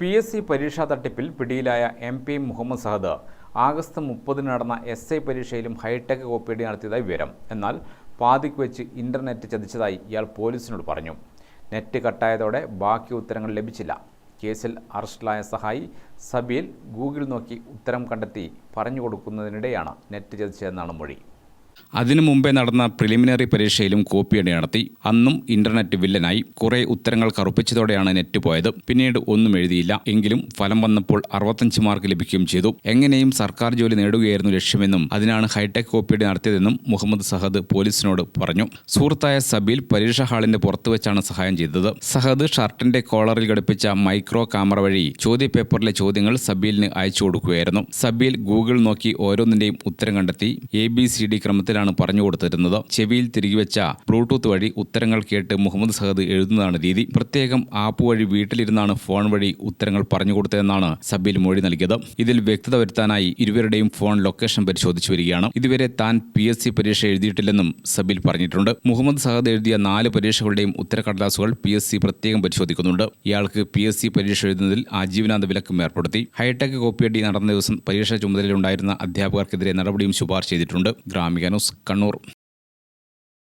P S C പരീക്ഷാ തട്ടിപ്പിൽ പിടിയിലായ M P Muhammad Sahad. August മുപ്പതിന് നടന്ന എസ് ഐ പരീക്ഷയിലും ഹൈടെക് കോപ്പിയടി നടത്തിയതായി വിവരം. എന്നാൽ പാതിക്ക് വെച്ച് ഇന്റർനെറ്റ് ചതിച്ചതായി ഇയാൾ പോലീസിനോട് പറഞ്ഞു. നെറ്റ് കട്ടായതോടെ ബാക്കി ഉത്തരങ്ങൾ ലഭിച്ചില്ല. കേസിൽ അറസ്റ്റിലായ സഹായി സബീൽ ഗൂഗിൾ നോക്കി ഉത്തരം കണ്ടെത്തി പറഞ്ഞു കൊടുക്കുന്നതിനിടെയാണ് നെറ്റ് ചതിച്ചതെന്നാണ് മൊഴി. അതിനു മുമ്പേ നടന്ന പ്രിലിമിനറി പരീക്ഷയിലും കോപ്പിയടി നടത്തി. അന്നും ഇന്റർനെറ്റ് വില്ലനായി കുറെ ഉത്തരങ്ങൾ കറുപ്പിച്ചതോടെയാണ് നെറ്റ് പോയത്. പിന്നീട് ഒന്നും എഴുതിയില്ല. എങ്കിലും ഫലം വന്നപ്പോൾ അറുപത്തഞ്ച് മാർക്ക് ലഭിക്കുകയും ചെയ്തു. എങ്ങനെയും സർക്കാർ ജോലി നേടുകയായിരുന്നു ലക്ഷ്യമെന്നും അതിനാണ് ഹൈടെക് കോപ്പിയടി നടത്തിയതെന്നും മുഹമ്മദ് സഹദ് പോലീസിനോട് പറഞ്ഞു. സുഹൃത്തായ സബീൽ പരീക്ഷാ ഹാളിന്റെ പുറത്തു വെച്ചാണ് സഹായം ചെയ്തത്. സഹദ് ഷർട്ടിന്റെ കോളറിൽ ഘടിപ്പിച്ച മൈക്രോ ക്യാമറ വഴി ചോദ്യപേപ്പറിലെ ചോദ്യങ്ങൾ സബീലിന് അയച്ചു കൊടുക്കുകയായിരുന്നു. സബീൽ ഗൂഗിൾ നോക്കി ഓരോന്നിന്റെയും ഉത്തരം കണ്ടെത്തി. എ ബി സി ഡി ക്രമത്തിലാണ് പറഞ്ഞു കൊടുത്തിരുന്നത്. ചെവിയിൽ തിരികെ വെച്ച ബ്ലൂടൂത്ത് വഴി ഉത്തരങ്ങൾ കേട്ട് മുഹമ്മദ് സഹദ് എഴുതുന്നതാണ് രീതി. പ്രത്യേകം ആപ്പ് വഴി വീട്ടിലിരുന്നാണ് ഫോൺ വഴി ഉത്തരങ്ങൾ പറഞ്ഞു കൊടുത്തതെന്നാണ് സബീൽ മൊഴി നൽകിയത്. ഇതിൽ വ്യക്തത വരുത്താനായി ഇരുവരുടെയും ഫോൺ ലൊക്കേഷൻ പരിശോധിച്ചു വരികയാണ്. ഇതുവരെ താൻ പി എസ് സി പരീക്ഷ എഴുതിയിട്ടില്ലെന്നും സബീൽ പറഞ്ഞിട്ടുണ്ട്. മുഹമ്മദ് സഹദ് എഴുതിയ നാല് പരീക്ഷകളുടെയും ഉത്തരക്കടലാസുകൾ പി എസ് സി പ്രത്യേകം പരിശോധിക്കുന്നുണ്ട്. ഇയാൾക്ക് പി എസ് സി പരീക്ഷ എഴുതുന്നതിൽ ആജീവനാന്ത വിലക്കും ഏർപ്പെടുത്തി. ഹൈടെക് കോപ്പിയടി നടന്ന ദിവസം പരീക്ഷാ ചുമതലയിലുണ്ടായിരുന്ന അധ്യാപകർക്കെതിരെ നടപടിയും ശുപാർശ ചെയ്തിട്ടുണ്ട്. ഗ്രാമിക ന്യൂസ് കണ്ണൂർ